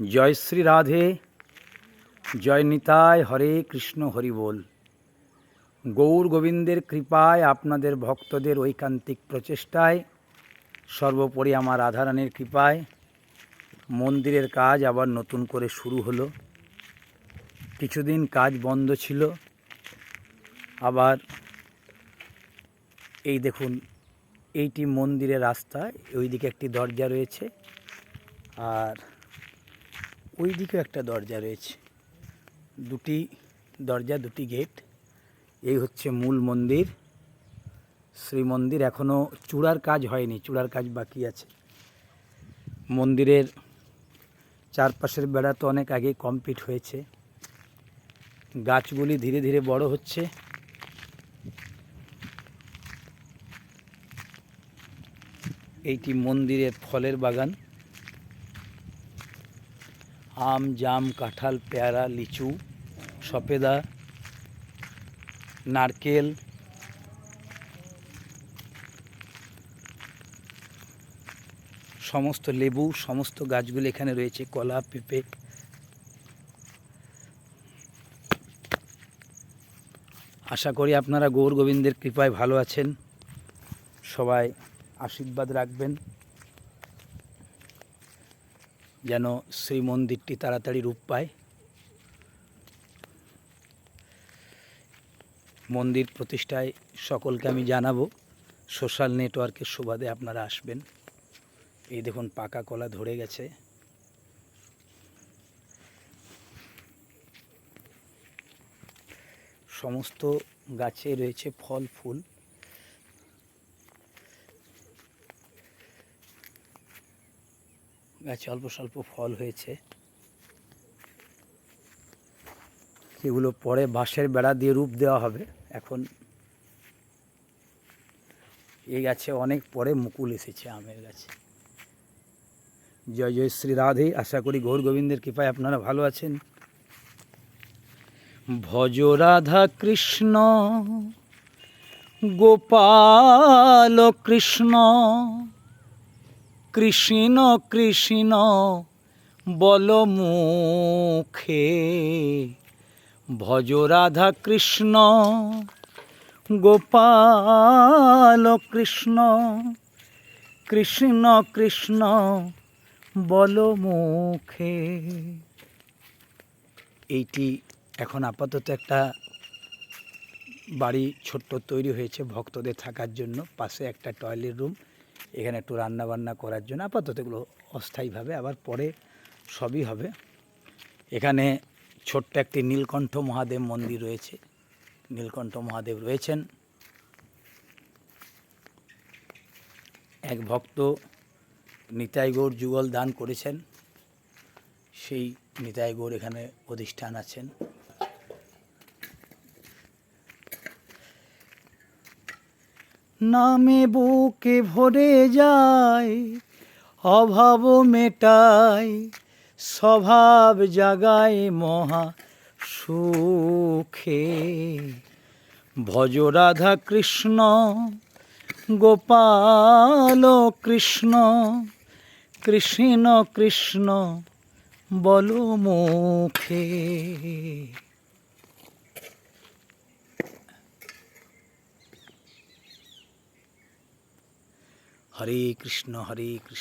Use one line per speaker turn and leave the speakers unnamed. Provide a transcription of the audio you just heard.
জয় শ্রী রাধে, জয় নিতায় হরে কৃষ্ণ হরি বল। গৌর গোবিন্দের কৃপায় আপনাদের ভক্তদের ঐকান্তিক প্রচেষ্টায়, সর্বোপরি আমার রাধারানীর কৃপায় মন্দিরের কাজ আবার নতুন করে শুরু হলো। কিছুদিন কাজ বন্ধ ছিল। আবার এই দেখুন, এইটি মন্দিরের রাস্তা ওইদিকে একটি দরজা রয়েছে। আর ওই দিকেও একটা দরজা রয়েছে। দুটি দরজা, দুটি গেট। এই হচ্ছে মূল মন্দির। শ্রী মন্দির এখনও চূড়ার কাজ হয়নি, চূড়ার কাজ বাকি আছে। মন্দিরের চারপাশের বেড়া তো অনেক আগেই কমপ্লিট হয়েছে। গাছগুলি ধীরে ধীরে বড় হচ্ছে। এইটি মন্দিরের ফলের বাগান। আম, জাম, কাঁঠাল, পেয়ারা, লিচু সপেদা নারকেল, সমস্ত লেবু, সমস্ত গাছগুলি এখানে রয়েছে, কলা, পেঁপে। আশা করি আপনারা গৌর গোবিন্দের কৃপায় ভালো আছেন। সবাই আশীর্বাদ রাখবেন। যেন সেই মন্দিরটি তাড়াতাড়ি রূপ পায়। মন্দির প্রতিষ্ঠায় সকলকে আমি জানাব, সোশ্যাল নেটওয়ার্কের সুবাদে আপনারা আসবেন। এই দেখুন, পাকা কলা ধরে গেছে। সমস্ত গাছে রয়েছে ফল, ফুল। গাছে অল্প স্বল্প ফল হয়েছে। সেগুলো পরে বাঁশের বেড়া দিয়ে রূপ দেওয়া হবে। এখন এই গাছে অনেক পরে মুকুল এসেছে, আমের গাছে। জয় জয় শ্রী রাধে। আশা করি গৌর গোবিন্দের কৃপায় আপনারা ভালো আছেন। ভজ রাধা কৃষ্ণ, গোপাল কৃষ্ণ। কৃষ্ণ কৃষ্ণ, বল মুখে। ভজ রাধা কৃষ্ণ, গোপাল কৃষ্ণ কৃষ্ণ কৃষ্ণ, বল মুখে। এইটি এখন আপাতত একটা বাড়ি ছোট্ট তৈরি হয়েছে ভক্তদের থাকার জন্য। পাশে একটা টয়লেট রুম। এখানে একটু রান্নাবান্না করার জন্য আপাতত এগুলো অস্থায়ীভাবে, আবার পরে সবই হবে। এখানে ছোট্ট একটি নীলকণ্ঠ মহাদেব মন্দির রয়েছে। নীলকণ্ঠ মহাদেব রয়েছেন। এক ভক্ত নিতাই গৌর যুগল দান করেছেন। সেই নিতাই গৌর এখানে অধিষ্ঠান আছেন। নামে বুকে ভরে যায়, অভাব মেটায়, স্বভাব জাগায় মহা সুখে। ভজ রাধা কৃষ্ণ, গোপাল কৃষ্ণ কৃষ্ণ কৃষ্ণ বল মুখে। হরে কৃষ্ণ হরে কৃষ্ণ।